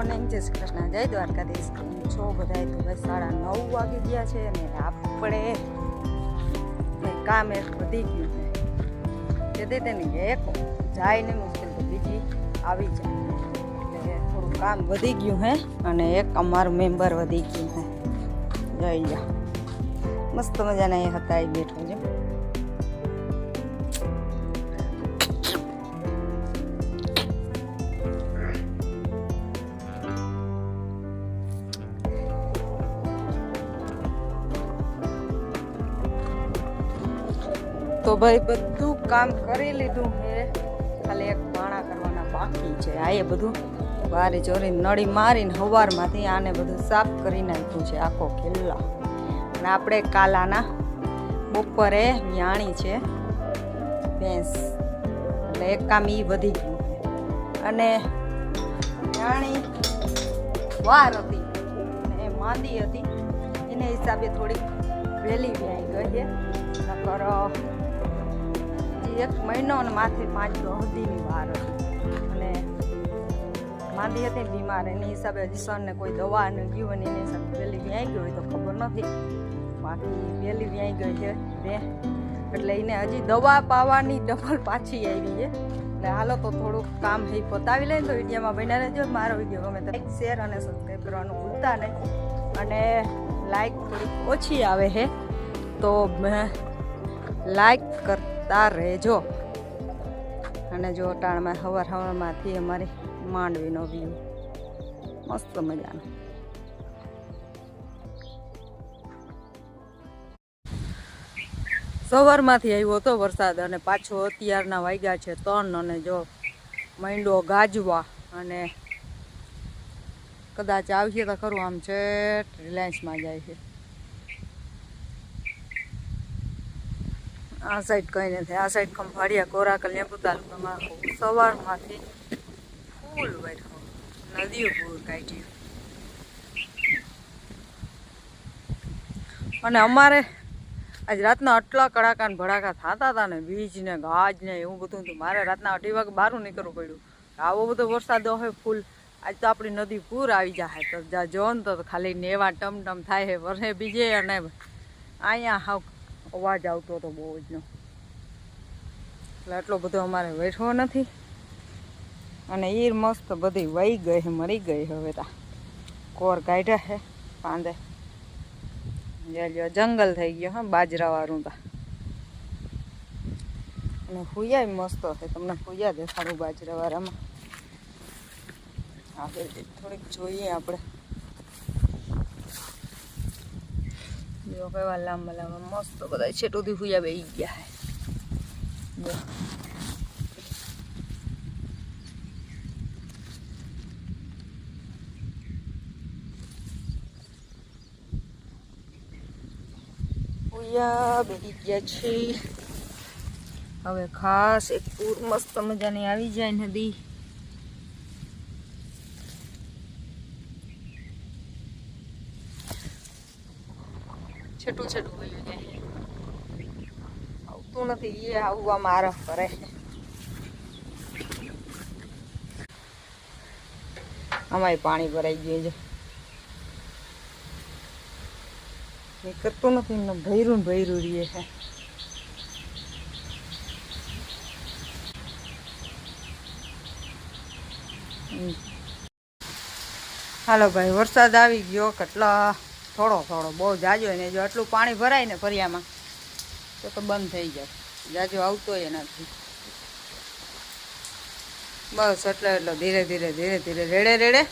જય શ્રી કૃષ્ણ. જય દ્વારકાધીશ. કેમ છો બધા તો બસ સાડા નવ વાગી ગયા છે અને આપણે કામ એક વધી ગયું છે. તેથી તેને એક જાય ને મુશ્કેલ તો બીજી આવી જાય. એટલે થોડું કામ વધી ગયું હે અને એક અમારું મેમ્બર વધી ગયું હે. જય જા મસ્ત મજાના એ હતા એ બેઠો છે. તો ભાઈ, બધું કામ કરી લીધું હે ખાલી એક માણા કરવાના બાકી છે. આ એ બધું વારી ચોરી નળી મારીને હવારમાંથી આને બધું સાફ કરી નાખ્યું છે, આખો કિલ્લા. અને આપણે કાલાના બપોરે વ્યાણી છે, ભેંસ. એટલે એક કામ એ વધી ગયું અને વ્યાણી વાર હતી. એ માંદી હતી. એને હિસાબે થોડીક વહેલી વ્યાઈ ગઈ છે. નકર એક મહિનો અને માથે પાંચ દો સુધીની વાર હતી. અને માંદી હતી બીમાર, એની હિસાબે હજી સનને કોઈ દવા ને ગયું અને એની હિસાબે પેલી વ્યાઈ ગઈ હોય તો ખબર નથી. બાકી પેલી વ્યાઈ ગઈ છે બે. એટલે એને હજી દવા પાવાની ડબલ પાછી આવી છે. એટલે હાલો તો થોડુંક કામ હે પતાવી લઈને તો વિડીયોમાં બન્યા રહેજો. મારો વીડિયો ગમે તો લાઈક, શેર અને સબસ્ક્રાઈબ કરવાનું ભૂલતા નહીં. અને લાઈક થોડીક ઓછી આવે છે તો લાઈક કરતા રહેજો. અને જો અટાણમાં હવાર હવારમાંથી અમારી માંડવીનો વ્યૂ મસ્ત મજાનો. સવારમાંથી આવ્યો હતો વરસાદ અને પાછો અત્યારના વાગ્યા છે ત્રણ અને જો મંડો ગાજવા અને કદાચ આવશે તો ખરું આમ છે રિલાયન્સમાં જાય છે. આ સાઈડ કંઈ નથી. આ સાઈડ ખંભાળિયા કોરાકલ લેબુ તાલુકામાં સવારમાંથી ફૂલ બેઠો નદીઓ પૂર કાઢી અને અમારે આજ રાતના આટલા કડાકા ભડાકા થતા હતા ને, બીજ ને ગાજ ને એવું બધું. હતું મારે રાતના અઢી વાગે બહાર નીકળવું પડ્યું. આવો બધો વરસાદ હોય ફૂલ. આજ તો આપણી નદી પૂર આવી જાય તો જા ને તો ખાલી નેવા ટમ ટમ થાય હે વરસે બીજે અને અહીંયા હાવ અવાજ આવતો હતો બહુ જ નો. એટલે એટલો બધો અમારે વેઠવો નથી. અને એ મસ્ત બધી વહી ગઈ મરી ગઈ હવે તા. કોર કાઢ્યા છે પાંદે. જંગલ થઈ ગયો હા બાજરા વાળું તા. અને ફૂયા મસ્ત હશે તમને ફૂયા દેખાડું બાજરા વાળામાં આગળ થોડીક જોઈએ આપણે. જો કેવા લાંબા લાંબા મસ્ત બધા છેટોથી ફૂયા બે ગયા છે જો બેસી ગયા છે હવે ખાસ એક પૂર મસ્ત મજાની આવી જાય નદી છેટું છેટું વયું જાય આવતું નથી એ આવવા મારફ કરે આમાંય પાણી ભરાઈ ગયું છે. કરતું નથી, એમને ભૈરું ભૈરું રહીએ છે. હાલો ભાઈ, વરસાદ આવી ગયો, કેટલા થોડો થોડો, બહુ જાજો ને જો આટલું પાણી ભરાય ને ફરિયામાં, તો તો બંધ થઈ જાય. જાજો આવતો એ નથી બસ એટલે, એટલો ધીરે ધીરે ધીરે ધીરે, રેડે રેડે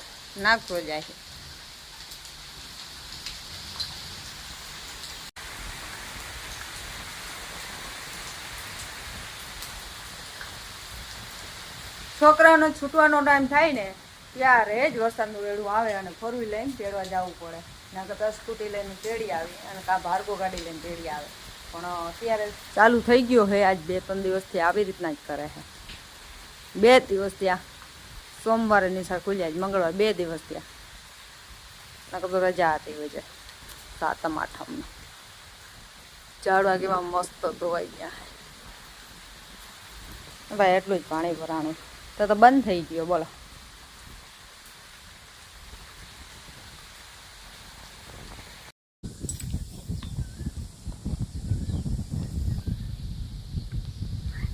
નાખતો જાય. છોકરાનો છૂટવાનો ટાઈમ થાય ને, ત્યારે જ વરસાદનું વેડું આવે અને ફરવી લઈને તેડવા જવું પડે. ના કરતાં સ્કૂટી લઈને તેડી આવી અને કાં ભાર્ગો ગાડી લઈને તેડી આવે. પણ અત્યારે ચાલુ થઈ ગયો હે આજ બે ત્રણ દિવસથી આવી રીતના જ કરે છે બે દિવસ ત્યાં સોમવારે નિશાળ ખુલ્યા જ, મંગળવાર બે દિવસ ત્યાં ના કરતો રજા હતી હોય છે સાતમ આઠમનો ઝાડવા કેવા મસ્ત ધોવાઈ ગયા ભાઈ, એટલું જ પાણી ભરાણું. તો તો બંધ થઈ ગયો, બોલો.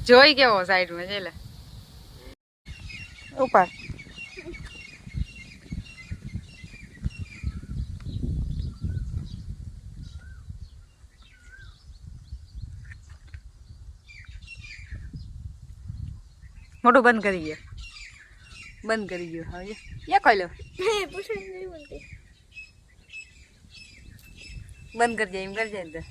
જોઈ કેવો સાઈડમાં છે લે. ઉપર મોટું બંધ કરી ગયો. બંધ કરી ગયો હવે યા કહી લો બંધ કરી દે એમ કરજે એમ કરજે